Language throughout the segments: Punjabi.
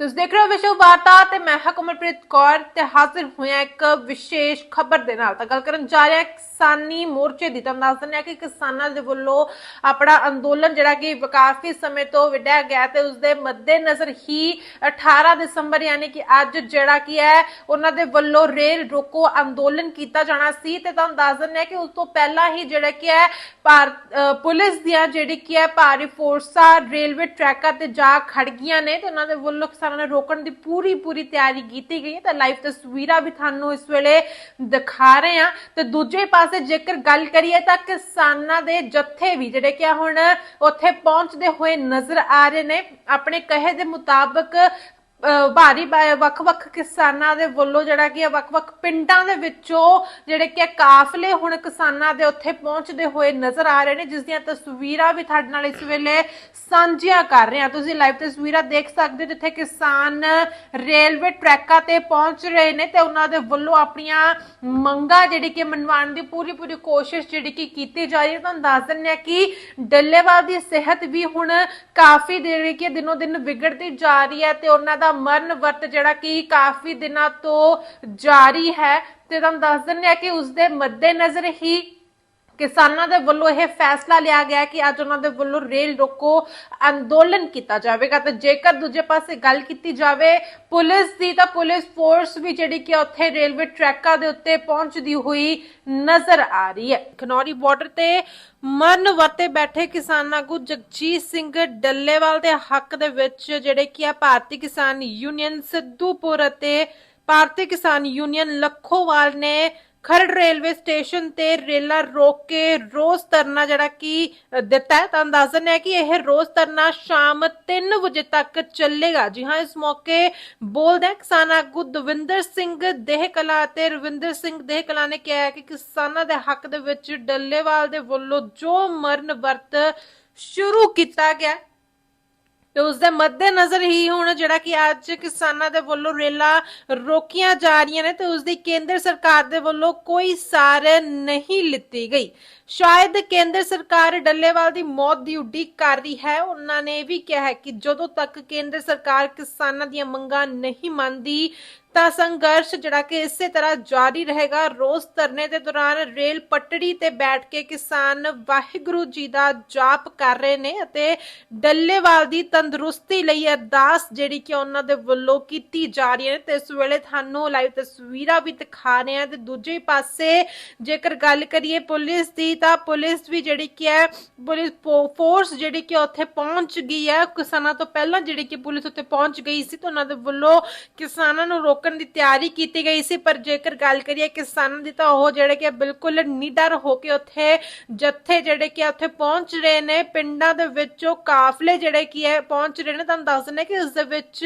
ਤੁਸੀਂ ਦੇਖ ਰਹੇ ਹੋ ਵਿਸ਼ਵ ਵਾਰਤਾ ਤੇ ਮੈਂ ਹਾਂ ਕਮਲਪ੍ਰੀਤ ਕੌਰ ਤੇ ਹਾਜ਼ਰ ਹੋਇਆ ਇੱਕ ਵਿਸ਼ੇਸ਼ ਖਬਰ ਦੇ ਨਾਲ। ਤਾਂ ਗੱਲ ਕਰਨ ਜਾ ਰਿਹਾ ਕਿਸਾਨੀ ਮੋਰਚੇ ਦੀ। ਤਾਂ ਦੱਸ ਦਿੰਦੇ ਹਾਂ ਕਿ ਕਿਸਾਨਾਂ ਦੇ ਵੱਲੋਂ ਆਪਣਾ ਅੰਦੋਲਨ ਜਿਹੜਾ ਕਿ ਕਾਫੀ ਸਮੇਂ ਤੋਂ ਵਿੱਢਿਆ ਗਿਆ ਤੇ ਉਸ ਦੇ ਮੱਦੇਨਜ਼ਰ ਹੀ 18 ਦਸੰਬਰ ਯਾਨੀ ਕਿ ਅੱਜ ਜਿਹੜਾ ਕੀ ਹੈ, ਉਹਨਾਂ ਦੇ ਵੱਲੋਂ ਰੇਲ ਰੋਕੋ ਅੰਦੋਲਨ ਕੀਤਾ ਜਾਣਾ ਸੀ। ਤੇ ਤੁਹਾਨੂੰ ਦੱਸ ਦਿੰਦੇ ਹਾਂ ਕਿ ਉਸ ਤੋਂ ਪਹਿਲਾਂ ਹੀ ਜਿਹੜਾ ਕੀ ਹੈ ਪੁਲਿਸ ਦੀਆਂ ਜਿਹੜੀ ਕੀ ਹੈ, ਭਾਰੀ ਫੋਰਸਾਂ ਰੇਲਵੇ ਟਰੈਕਾਂ ਤੇ ਜਾ ਖੜ ਗਈਆਂ ਨੇ ਤੇ ਉਹਨਾਂ ਦੇ ਵੱਲੋਂ ਕਿਸਾਨਾਂ ਨੂੰ ਰੋਕਣ ਦੀ ਪੂਰੀ ਪੂਰੀ ਤਿਆਰੀ ਕੀਤੀ ਗਈ ਹੈ। ਤਾਂ ਲਾਈਵ ਤਸਵੀਰਾਂ ਵੀ ਤੁਹਾਨੂੰ ਇਸ ਵੇਲੇ ਦਿਖਾ ਰਹੇ ਹਾਂ। ਤੇ ਦੂਜੇ ਪਾਸੇ ਜੇਕਰ ਗੱਲ ਕਰੀਏ ਤਾਂ ਕਿਸਾਨਾਂ ਦੇ ਜੱਥੇ ਵੀ, ਜਿਹੜੇ ਕਿ ਹੁਣ ਉੱਥੇ ਪਹੁੰਚਦੇ ਹੋਏ ਨਜ਼ਰ ਆ ਰਹੇ ਨੇ। ਆਪਣੇ ਕਹੇ ਦੇ ਮੁਤਾਬਕ ਅਹ ਭਾਰੀ ਬ- ਵੱਖ-ਵੱਖ ਕਿਸਾਨਾਂ ਦੇ ਵੱਲੋਂ ਜਿਹੜਾ ਕਿ ਹੈ ਵੱਖ-ਵੱਖ ਪਿੰਡਾਂ ਦੇ ਵਿੱਚੋਂ ਜਿਹੜੇ ਕਿ ਕਾਫਲੇ ਹੁਣ ਕਿਸਾਨਾਂ ਦੇ ਉੱਥੇ ਪਹੁੰਚਦੇ ਹੋਏ ਨਜ਼ਰ ਆ ਰਹੇ ਨੇ, ਜਿਸ ਦੀਆਂ ਤਸਵੀਰਾਂ ਵੀ ਤੁਹਾਡੇ ਨਾਲ ਇਸ ਵੇਲੇ ਸਾਂਝੀਆਂ ਕਰ ਰਹੇ ਹਾਂ। ਤੁਸੀਂ ਲਾਈਵ ਤਸਵੀਰਾਂ ਦੇਖ ਸਕਦੇ ਹੋ, ਜਿੱਥੇ ਕਿਸਾਨ ਰੇਲਵੇ ਟਰੈਕਾਂ ਤੇ ਪਹੁੰਚ ਰਹੇ ਨੇ ਤੇ ਉਹਨਾਂ ਦੇ ਵੱਲੋਂ ਆਪਣੀਆਂ ਮੰਗਾਂ ਜਿਹੜੀ ਕਿ ਮਨਵਾਉਣ ਦੀ ਪੂਰੀ ਪੂਰੀ ਕੋਸ਼ਿਸ਼ ਜਿਹੜੀ ਕਿ ਕੀਤੀ ਜਾ ਰਹੀ ਹੈ। ਤੁਹਾਨੂੰ ਦੱਸ ਦਿੰਦੇ ਹਾਂ ਕਿ ਡੱਲੇਵਾਲ ਦੀ ਸਿਹਤ ਵੀ ਹੁਣ ਕਾਫੀ ਜਿਹੜੀ ਕਿ ਦਿਨੋ ਦਿਨ ਵਿਗੜਦੀ ਜਾ ਰਹੀ ਹੈ ਤੇ ਉਹਨਾਂ ਦਾ ਮਰਨ ਵਰਤ ਜਿਹੜਾ ਕਿ ਕਾਫੀ ਦਿਨਾਂ ਤੋਂ ਜਾਰੀ ਹੈ। ਤੇ ਤੁਹਾਨੂੰ ਦੱਸ ਦਿੰਦੇ ਆ ਕਿ ਉਸ ਦੇ ਮੱਦੇਨਜ਼ਰ ਹੀ ਕਿਸਾਨਾਂ ਦੇ ਵੱਲੋਂ ਇਹ ਫੈਸਲਾ ਲਿਆ ਗਿਆ ਕਿ ਅੱਜ ਉਹਨਾਂ ਦੇ ਵੱਲੋਂ ਰੇਲ ਰੋਕੋ ਅੰਦੋਲਨ ਕੀਤਾ ਜਾਵੇਗਾ। ਤੇ ਜੇਕਰ ਦੂਜੇ ਪਾਸੇ ਗੱਲ ਕੀਤੀ ਜਾਵੇ, ਪੁਲਿਸ ਦੀ ਤਾਂ ਪੁਲਿਸ ਫੋਰਸ ਵੀ ਜਿਹੜੀ ਕਿ ਉੱਥੇ ਰੇਲਵੇ ਟਰੈਕਾਂ ਦੇ ਉੱਤੇ ਪਹੁੰਚਦੀ ਹੋਈ ਨਜ਼ਰ ਆ ਰਹੀ ਹੈ। ਖਨੌਰੀ ਬਾਰਡਰ ਤੇ ਮਰਨ ਵਰਤੇ ਬੈਠੇ ਕਿਸਾਨ ਆਗੂ ਜਗਜੀਤ ਸਿੰਘ ਡੱਲੇਵਾਲ ਦੇ ਹੱਕ ਦੇ ਵਿੱਚ ਜਿਹੜੇ ਕਿ ਆ ਭਾਰਤੀ ਕਿਸਾਨ ਯੂਨੀਅਨ ਸਿੱਧੂਪੁਰ ਅਤੇ ਭਾਰਤੀ ਕਿਸਾਨ ਯੂਨੀਅਨ ਲੱਖੋਵਾਲ ਨੇ ਖਰੜ ਰੇਲਵੇ ਸਟੇਸ਼ਨ ਤੇ ਰੇਲਾਂ ਰੋਕ ਕੇ ਰੋਜ਼ ਧਰਨਾ ਜਿਹੜਾ ਕਿ ਦਿੱਤਾ ਹੈ। ਤਾਂ ਦੱਸ ਦਿੰਦੇ ਕਿ ਇਹ ਰੋਜ਼ ਧਰਨਾ ਸ਼ਾਮ 3 ਵਜੇ ਤੱਕ ਚੱਲੇਗਾ। ਜੀ ਹਾਂ, ਇਸ ਮੌਕੇ ਬੋਲਦੇ ਕਿਸਾਨ ਆਗੂ ਦਵਿੰਦਰ ਸਿੰਘ ਦੇਹਕਲਾ ਤੇ ਰਵਿੰਦਰ ਸਿੰਘ ਦੇਹਕਲਾ ਨੇ ਕਿਹਾ ਕਿ ਕਿਸਾਨਾਂ ਦੇ ਹੱਕ ਦੇ ਵਿੱਚ ਡੱਲੇਵਾਲ ਦੇ ਵੱਲੋਂ ਜੋ ਮਰਨ ਵਰਤ ਸ਼ੁਰੂ ਕੀਤਾ ਗਿਆ ਤੇ ਉਸ ਦੇ ਮੱਦੇਨਜ਼ਰ ਹੀ ਹੁਣ ਜਿਹੜਾ ਕਿ ਅੱਜ ਕਿਸਾਨਾਂ ਦੇ ਵੱਲੋਂ ਰੇਲਾਂ ਰੋਕੀਆਂ ਜਾ ਰਹੀਆਂ ਨੇ ਤੇ ਉਸ ਦੀ ਕੇਂਦਰ ਸਰਕਾਰ ਦੇ ਵੱਲੋਂ ਕੋਈ ਸਾਰ ਨਹੀਂ ਲਿੱਤੀ ਗਈ। ਸ਼ਾਇਦ ਕੇਂਦਰ ਸਰਕਾਰ ਡੱਲੇਵਾਲ ਦੀ ਮੌਤ ਦੀ ਉਡੀਕ ਕਰ ਰਹੀ ਹੈ। ਉਹਨਾਂ ਨੇ ਇਹ ਵੀ ਕਿਹਾ ਹੈ ਕਿ ਜਦੋਂ ਤੱਕ ਕੇਂਦਰ ਸਰਕਾਰ ਕਿਸਾਨਾਂ ਦੀਆਂ ਮੰਗਾਂ ਨਹੀਂ ਮੰਨਦੀ ਤਾਂ ਸੰਘਰਸ਼ ਜਿਹੜਾ ਕਿ ਇਸੇ ਤਰ੍ਹਾਂ ਜਾਰੀ ਰਹੇਗਾ। ਰੋਸ ਧਰਨੇ ਦੇ ਦੌਰਾਨ ਰੇਲ ਪਟੜੀ ਤੇ ਬੈਠ ਕੇ ਕਿਸਾਨ ਵਾਹਿਗੁਰੂ ਜੀ ਦਾ ਜਾਪ ਕਰ ਰਹੇ ਨੇ ਅਤੇ ਡੱਲੇਵਾਲ ਦੀ ਤੰਦਰੁਸਤੀ ਲਈ ਅਰਦਾਸ ਜਿਹੜੀ ਕਿ ਉਹਨਾਂ ਦੇ ਵੱਲੋਂ ਕੀਤੀ ਜਾ ਰਹੀ ਹੈ। ਤੇ ਇਸ ਵੇਲੇ ਤੁਹਾਨੂੰ ਲਾਈਵ ਤਸਵੀਰਾਂ ਵੀ ਦਿਖਾ ਰਹੇ ਹਾਂ ਤੇ ਦੂਜੇ ਪਾਸੇ ਜੇਕਰ ਗੱਲ ਕਰੀਏ ਪੁਲਿਸ ਦੀ ਤਾਂ ਪੁਲਿਸ ਵੀ ਜਿਹੜੀ ਕਿ ਹੈ, ਪੁਲਿਸ ਫੋਰਸ ਜਿਹੜੀ ਕਿ ਉੱਥੇ ਪਹੁੰਚ ਗਈ ਹੈ। ਕਿਸਾਨਾਂ ਤੋਂ ਪਹਿਲਾਂ ਜਿਹੜੀ ਕਿ ਪੁਲਿਸ ਉੱਥੇ ਪਹੁੰਚ ਗਈ ਸੀ ਤੇ ਉਹਨਾਂ ਦੇ ਵੱਲੋਂ ਕਿਸਾਨਾਂ ਨੂੰ ਰੋਕ ਰੋਕਣ ਦੀ ਤਿਆਰੀ ਕੀਤੀ ਗਈ ਸੀ, ਪਰ ਜੇਕਰ ਗੱਲ ਕਰੀਏ ਕਿਸਾਨਾਂ ਦੀ ਤਾਂ ਉਹ ਜਿਹੜੇ ਕਿ ਬਿਲਕੁਲ ਨਿਡਰ ਹੋ ਕੇ ਉੱਥੇ ਜੱਥੇ ਜਿਹੜੇ ਕਿ ਉੱਥੇ ਪਹੁੰਚ ਰਹੇ ਨੇ। ਪਿੰਡਾਂ ਦੇ ਵਿੱਚੋਂ ਕਾਫਲੇ ਜਿਹੜੇ ਕਿ ਹੈ ਪਹੁੰਚ ਰਹੇ ਨੇ। ਤੁਹਾਨੂੰ ਦੱਸ ਦਿੰਦੇ ਕਿ ਇਸ ਦੇ ਵਿੱਚ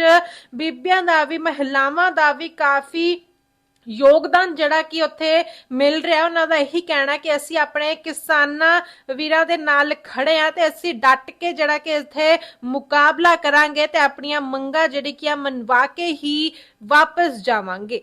ਬੀਬੀਆਂ ਦਾ ਵੀ, ਮਹਿਲਾਵਾਂ ਦਾ ਵੀ ਕਾਫੀ ਯੋਗਦਾਨ ਜਿਹੜਾ ਕਿ ਉੱਥੇ ਮਿਲ ਰਿਹਾ, ਉਹਨਾਂ ਦਾ ਇਹੀ ਕਹਿਣਾ ਕਿ ਅਸੀਂ ਆਪਣੇ ਕਿਸਾਨਾਂ ਵੀਰਾਂ ਦੇ ਨਾਲ ਖੜੇ ਆ ਤੇ ਅਸੀਂ ਡਟ ਕੇ ਜਿਹੜਾ ਕਿ ਇੱਥੇ ਮੁਕਾਬਲਾ ਕਰਾਂਗੇ ਤੇ ਆਪਣੀਆਂ ਮੰਗਾਂ ਜਿਹੜੀ ਕਿ ਆ ਮਨਵਾ ਕੇ ਹੀ ਵਾਪਸ ਜਾਵਾਂਗੇ।